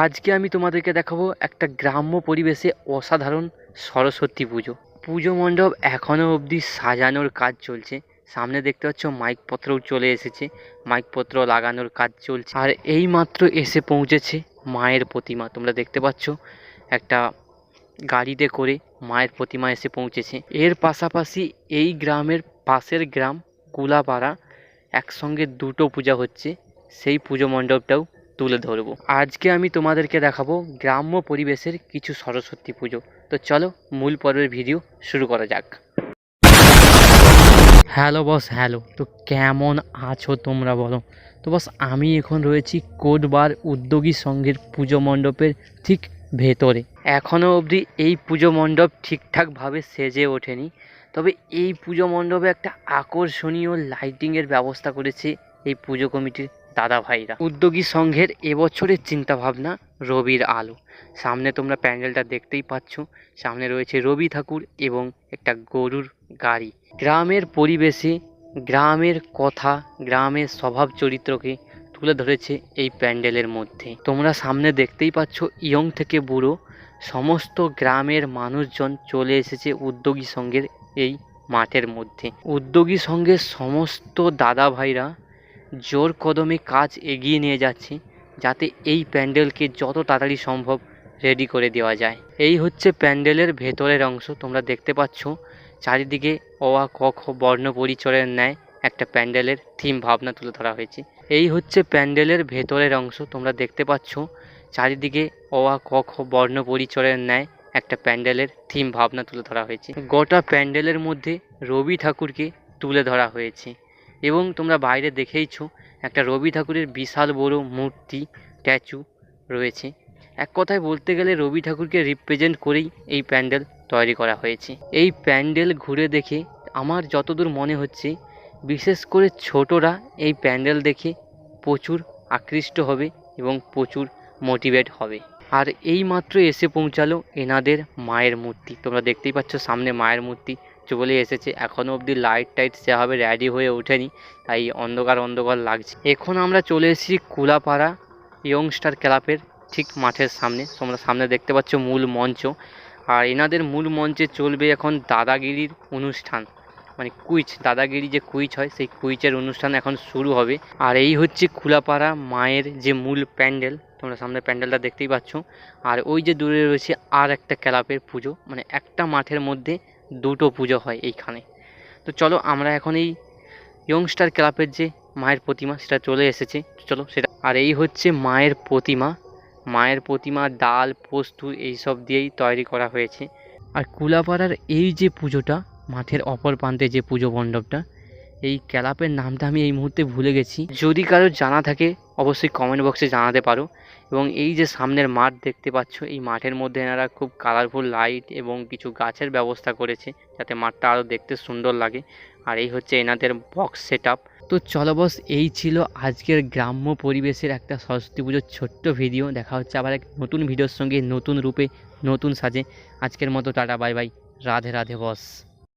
আজকে আমি তোমাদেরকে দেখাবো একটা গ্রাম্য পরিবেশে অসাধারণ সরস্বতী পুজো। পুজো মণ্ডপ এখনও অবধি সাজানোর কাজ চলছে। সামনে দেখতে পাচ্ছ মাইকপত্রও চলে এসেছে। মাইকপত্র লাগানোর কাজ চলছে। আর এই মাত্র এসে পৌঁছেছে মায়ের প্রতিমা। তোমরা দেখতে পাচ্ছ একটা গাড়িতে করে মায়ের প্রতিমা এসে পৌঁছেছে। এর পাশাপাশি এই গ্রামের পাশের গ্রাম কুলাপাড়া একসঙ্গে দুটো পূজা হচ্ছে। সেই পুজো মণ্ডপটাও তুলে ধরবো। আজকে আমি তোমাদেরকে দেখাবো গ্রাম্য পরিবেশের কিছু সরস্বতী পুজো। তো চলো, মূল পর্বের ভিডিও শুরু করা যাক। Hello boss, hello. তো কেমন আছো তোমরা বলো? তো বস, আমি এখন রয়েছি কোটবার উদ্যোগী সংঘের পুজো মণ্ডপের ঠিক ভেতরে। এখনও অবধি এই পুজো মণ্ডপ ঠিকঠাকভাবে সেজে ওঠেনি। তবে এই পুজো মণ্ডপে একটা আকর্ষণীয় লাইটিংয়ের ব্যবস্থা করেছে এই পুজো কমিটির দাদা ভাইরা উদ্যোগী সংঘের এবছরের চিন্তাভাবনা, রবির আলো। সামনে তোমরা প্যান্ডেলটা দেখতেই পাচ্ছ। সামনে রয়েছে রবি ঠাকুর এবং একটা গরুর গাড়ি। গ্রামের পরিবেশে, গ্রামের কথা, গ্রামের স্বভাব চরিত্রকে তুলে ধরেছে এই প্যান্ডেলের মধ্যে। তোমরা সামনে দেখতেই পাচ্ছ ইয়ং থেকে বুড়ো, সমস্ত গ্রামের মানুষজন চলে এসেছে উদ্যোগী সংঘের এই মাঠের মধ্যে। উদ্যোগী সংঘের সমস্ত দাদা ভাইরা জোর কদমে কাজ এগিয়ে নিয়ে যাচ্ছি যাতে এই প্যান্ডেলকে যত তাড়াতাড়ি সম্ভব রেডি করে দেওয়া যায়। এই হচ্ছে প্যান্ডেলের ভেতরের অংশ। তোমরা দেখতে পাচ্ছ, চারিদিকে অ আ ক খ বর্ণ পরিচয়ের ন্যায় একটা প্যান্ডেলের থিম ভাবনা তুলে ধরা হয়েছে। এই হচ্ছে প্যান্ডেলের ভেতরের অংশ। তোমরা দেখতে পাচ্ছ, চারিদিকে অ আ ক খ বর্ণ পরিচয়ের ন্যায় একটা প্যান্ডেলের থিম ভাবনা তুলে ধরা হয়েছে। গোটা প্যান্ডেলের মধ্যে রবি ঠাকুরকে তুলে ধরা হয়েছে। এবং তোমরা বাইরে দেখেইছো একটা রবি ঠাকুরের বিশাল বড় মূর্তি, স্ট্যাচু রয়েছে। এক কথায় বলতে গেলে রবি ঠাকুরকে রিপ্রেজেন্ট করেই এই প্যান্ডেল তৈরি করা হয়েছে। এই প্যান্ডেল ঘুরে দেখে আমার যতদূর মনে হচ্ছে, বিশেষ করে ছোটরা এই প্যান্ডেল দেখে প্রচুর আকৃষ্ট হবে এবং প্রচুর মোটিভেট হবে। আর এই মাত্র এসে পৌঁছালো এনাদের মায়ের মূর্তি। তোমরা দেখতেই পাচ্ছ সামনে মায়ের মূর্তি। চলে এসেছে। এখনও অবধি লাইট টাইট সেভাবে রেডি হয়ে ওঠেনি, তাই অন্ধকার অন্ধকার লাগছে। এখন আমরা চলে এসেছি কুলাপাড়া ইয়ংস্টার ক্লাবের ঠিক মাঠের সামনে। তোমরা সামনে দেখতে পাচ্ছ মূল মঞ্চ। আর এনাদের মূল মঞ্চে চলবে এখন দাদাগিরির অনুষ্ঠান। মানে কুইচ, দাদাগিরি যে কুইচ হয়, সেই কুইচের অনুষ্ঠান এখন শুরু হবে। আর এই হচ্ছে কুলাপাড়া মায়ের যে মূল প্যান্ডেল, তোমরা সামনে প্যান্ডেলটা দেখতেই পাচ্ছ। আর ওই যে দূরে রয়েছে আর একটা ক্লাবের পুজো। মানে একটা মাঠের মধ্যে দুটো পুজো হয় এইখানে। তো চলো আমরা এখন এই ইয়ংস্টার ক্লাবের যে মায়ের প্রতিমা সেটা চলে এসেছে। চলো সেটা, আর এই হচ্ছে মায়ের প্রতিমা। মায়ের প্রতিমা, ডাল, পোস্তু এইসব দিয়েই তৈরি করা হয়েছে। আর কুলাপাড়ার এই যে পুজোটা, মাঠের অপর প্রান্তে যে পুজো মণ্ডপটা এই ক্লাবের নামটা আমি এই মুহূর্তে ভুলে গেছি। যদি কারও জানা থাকে, অবশ্যই কমেন্ট বক্সে জানাতে পারো। এবং এই যে সামনের মাঠ দেখতে পাচ্ছ, এই মাঠের মধ্যে এনারা খুব কালারফুল লাইট এবং কিছু গাছের ব্যবস্থা করেছে, যাতে মাঠটা আরও দেখতে সুন্দর লাগে। আর এই হচ্ছে এনাদের বক্স সেট তো চলো বস এই ছিল আজকের গ্রাম্য পরিবেশের একটা সরস্বতী পুজোর ছোট্ট ভিডিও দেখা হচ্ছে আবার এক নতুন ভিডিওর সঙ্গে নতুন রূপে, নতুন সাজে। আজকের মতো tata bye bye Radhe Radhe boss